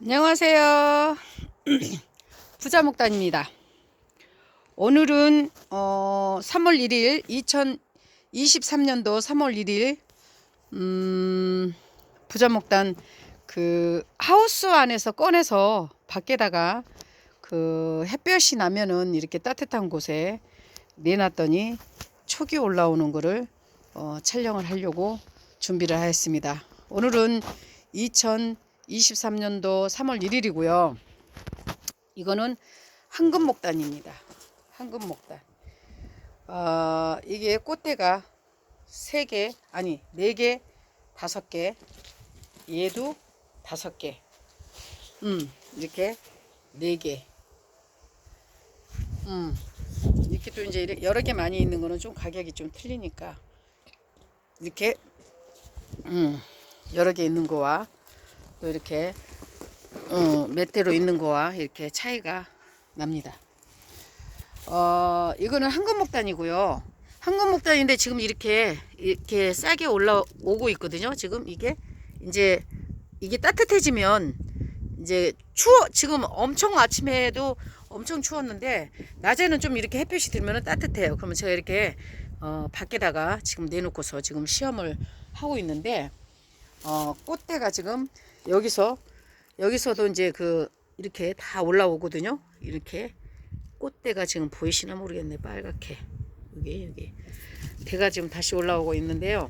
안녕하세요. 부자목단입니다. 오늘은 어, 3월 1일 2023년도 3월 1일 음, 부자목단 그 하우스 안에서 꺼내서 밖에다가 그 햇볕이 나면은 이렇게 따뜻한 곳에 내놨더니 촉이 올라오는 거를 어, 촬영을 하려고 준비를 하였습니다. 오늘은 2023년도 3월 1일이고요. 이거는 황금목단입니다. 황금목단. 어, 이게 꽃대가 3개, 아니 4개, 5개, 얘도 5개. 음, 이렇게 4개. 음, 이렇게 또 이제 여러 개 많이 있는 거는 좀 가격이 좀 틀리니까 이렇게 음, 여러 개 있는 거와 또 이렇게 어, 몇 대로 있는 거와 이렇게 차이가 납니다. 어, 이거는 황금목단이고요. 황금목단인데 지금 이렇게 이렇게 싸게 올라오고 있거든요. 지금 이게 이제 이게 따뜻해지면 이제 추워 지금 엄청 아침에도 엄청 추웠는데 낮에는 좀 이렇게 햇볕이 들면 따뜻해요. 그러면 제가 이렇게 어, 밖에다가 지금 내놓고서 지금 시험을 하고 있는데 어, 꽃대가 지금 여기서 여기서도 이제 그 이렇게 다 올라오거든요. 이렇게 꽃대가 지금 보이시나 모르겠네. 빨갛게 여기 여기 대가 지금 다시 올라오고 있는데요.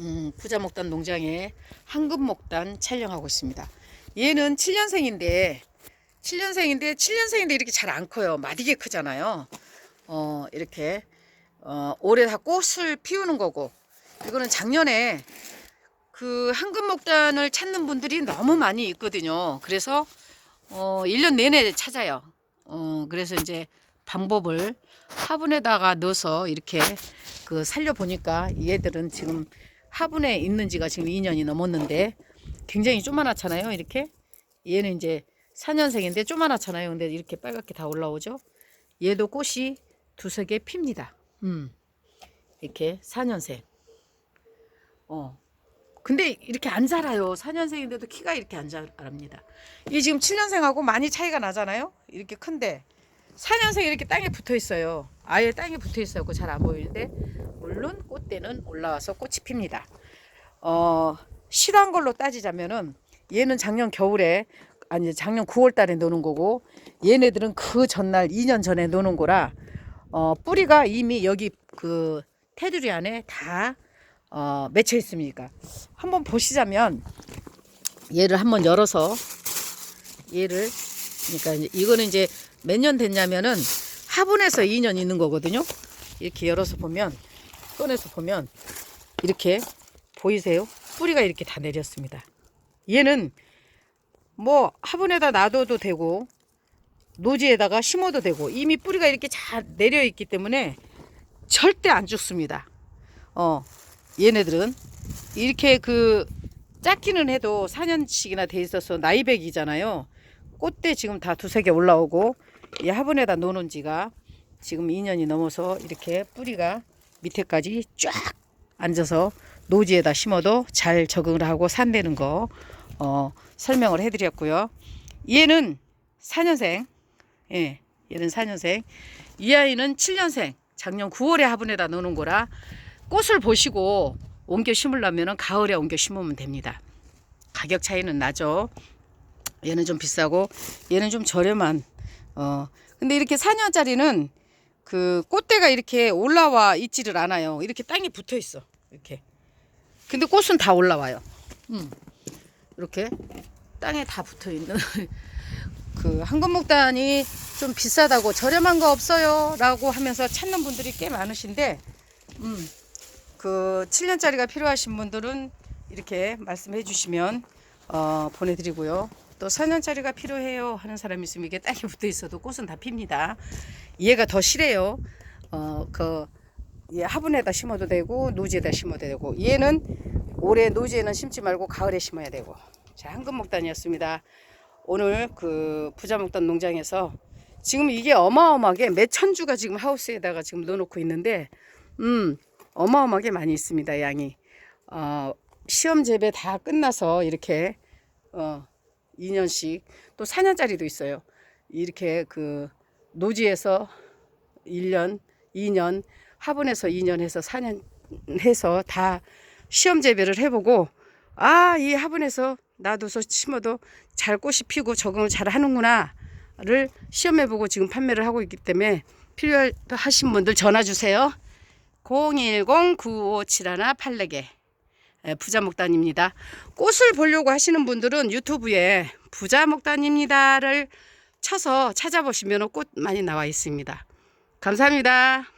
음, 부자목단 농장에 황금목단 촬영하고 있습니다. 얘는 7년생인데 7년생인데 7년생인데 이렇게 잘 안 커요. 마디게 크잖아요. 어, 이렇게 어, 올해 다 꽃을 피우는 거고 이거는 작년에 그 황금목단을 찾는 분들이 너무 많이 있거든요. 그래서 어 1년 내내 찾아요. 어 그래서 이제 방법을 화분에다가 넣어서 이렇게 그 살려 보니까 얘들은 지금 화분에 있는 지가 지금 2년이 넘었는데 굉장히 조그만하잖아요. 이렇게 얘는 이제 4년생인데 조그만하잖아요. 근데 이렇게 빨갛게 다 올라오죠. 얘도 꽃이 두세 개 핍니다. 음. 이렇게 4년생. 어. 근데 이렇게 안 자라요. 4년생인데도 키가 이렇게 안 자랍니다. 이게 지금 7년생하고 많이 차이가 나잖아요. 이렇게 큰데 4년생 이렇게 땅에 붙어 있어요. 아예 땅에 붙어 있어요. 잘 안 보이는데 물론 꽃대는 올라와서 꽃이 핍니다. 어, 실한 걸로 따지자면은 얘는 작년 겨울에 아니 작년 9월 달에 노는 거고 얘네들은 그 전날 2년 전에 노는 거라 어, 뿌리가 이미 여기 그 테두리 안에 다 어, 맺혀 있습니까? 한번 보시자면 얘를 한번 열어서 얘를 그러니까 이거는 이제 몇 년 됐냐면은 화분에서 2년 있는 거거든요. 이렇게 열어서 보면 꺼내서 보면 이렇게 보이세요? 뿌리가 이렇게 다 내렸습니다. 얘는 뭐 화분에다 놔둬도 되고 노지에다가 심어도 되고 이미 뿌리가 이렇게 잘 내려 있기 때문에 절대 안 죽습니다. 어, 얘네들은 이렇게 그 작기는 해도 4년씩이나 돼 있어서 나이백이잖아요. 꽃대 지금 다 두세 개 올라오고 이 화분에다 놓는 지가 지금 2년이 넘어서 이렇게 뿌리가 밑에까지 쫙 앉아서 노지에다 심어도 잘 적응을 하고 산다는 거 어, 설명을 해드렸고요. 얘는 4년생, 예, 얘는 4년생. 이 아이는 7년생. 작년 9월에 화분에다 놓는 거라 꽃을 보시고 옮겨 심으려면 가을에 옮겨 심으면 됩니다. 가격 차이는 나죠. 얘는 좀 비싸고 얘는 좀 저렴한 어 근데 이렇게 4년짜리는 그 꽃대가 이렇게 올라와 있지를 않아요. 이렇게 땅에 붙어 있어. 이렇게. 근데 꽃은 다 올라와요. 음. 이렇게 땅에 다 붙어 있는 그 황금목단이 좀 비싸다고 저렴한 거 없어요라고 하면서 찾는 분들이 꽤 많으신데 음. 그 7년짜리가 필요하신 분들은 이렇게 말씀해 주시면 어, 보내드리고요. 또 4년짜리가 필요해요 하는 사람이 있으면 이게 땅에 붙어 있어도 꽃은 다 핍니다. 얘가 더 실해요. 어, 그, 얘 화분에다 심어도 되고, 노지에다 심어도 되고, 얘는 올해 노지에는 심지 말고 가을에 심어야 되고. 자, 황금목단이었습니다. 오늘 그 부자목단 농장에서 지금 이게 어마어마하게 몇 천 주가 지금 하우스에다가 지금 넣어놓고 있는데, 음, 어마어마하게 많이 있습니다, 양이. 어, 시험 재배 다 끝나서 이렇게, 어, 2년씩 또 4년짜리도 있어요. 이렇게 그 노지에서 1년, 2년, 화분에서 2년 해서 4년 해서 다 시험 재배를 해보고 아, 이 화분에서 놔둬서 심어도 잘 꽃이 피고 적응을 잘 하는구나를 시험해보고 지금 판매를 하고 있기 때문에 필요하신 분들 전화 주세요. 010-9571-84개. 예, 부자목단입니다. 꽃을 보려고 하시는 분들은 유튜브에 부자목단입니다를 쳐서 찾아보시면 꽃 많이 나와 있습니다. 감사합니다.